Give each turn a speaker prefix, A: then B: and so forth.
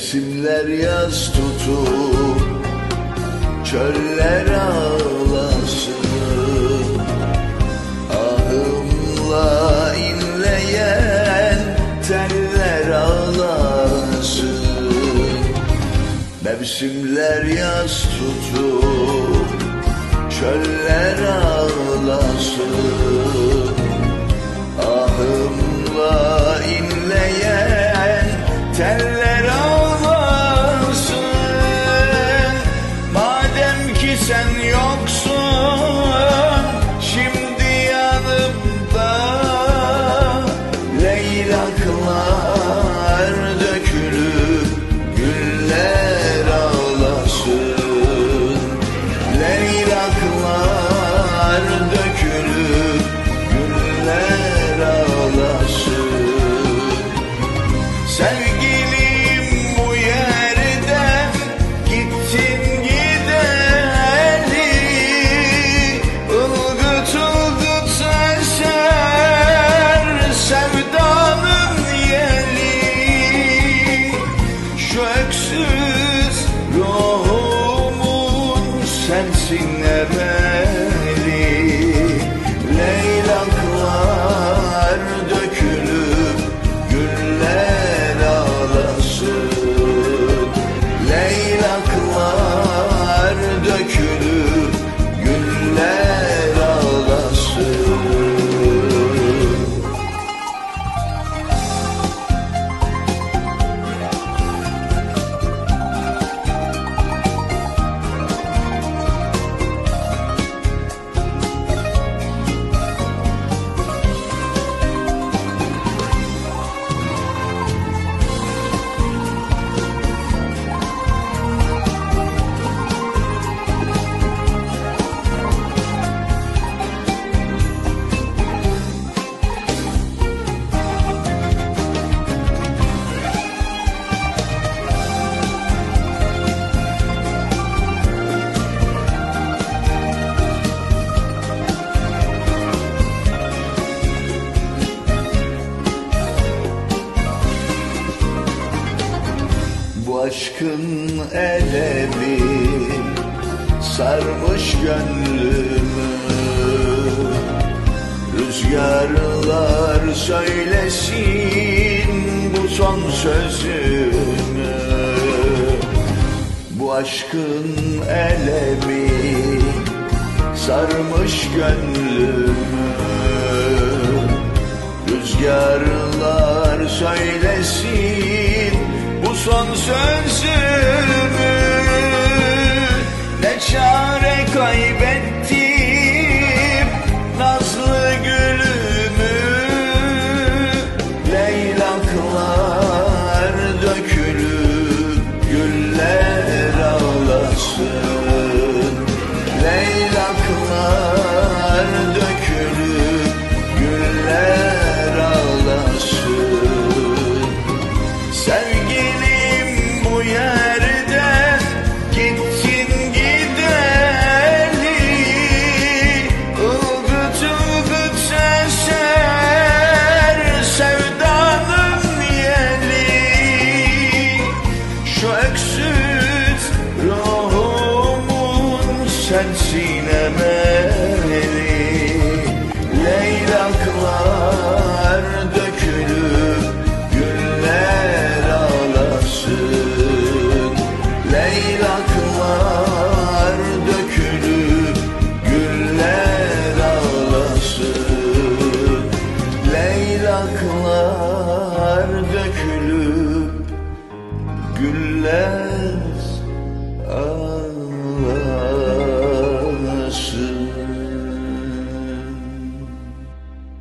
A: Mevsimler yaz tutup Çöller ağlasın. Ahımla inleyen Teller ağlasın Mevsimler yaz tutup Çöller ağlasın Leylaklar Leylaklar aşkın elemi sarmış gönlümü. Rüzgarlar söylesin bu son sözümü. Bu aşkın elemi sarmış gönlümü. Rüzgarlar söylesin sözümü Ne çare kaybettim sensin emeli Leylaklar dökülüp güller ağlasın Leylaklar dökülüp güller ağlasın Leylaklar dökülüp güller ağlasın